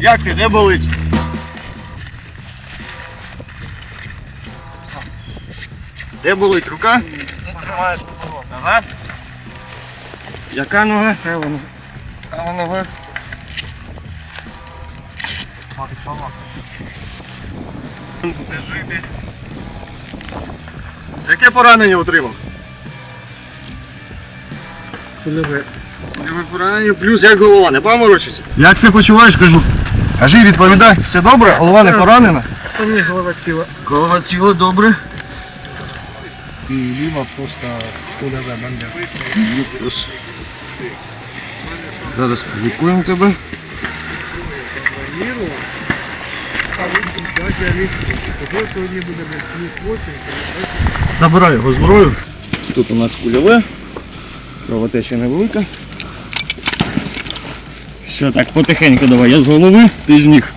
Як ти, де болить? Де болить рука? Ага. Яка нога? Права нога. Жити. Яке поранення отримав? Польове. Плюс як голова, не паморочиться? Як себе почуваєш, кажу. Кажи, відповідай, все добре, голова не поранена? Та ні, голова ціла. Голова ціла, добре. І ліва просто кульове бандя. Зараз полікуємо тебе. Забирай його зброю. Тут у нас кульове. Кровотеча невелика. Все, так, потихеньку давай. Я з голови, ти з ніг.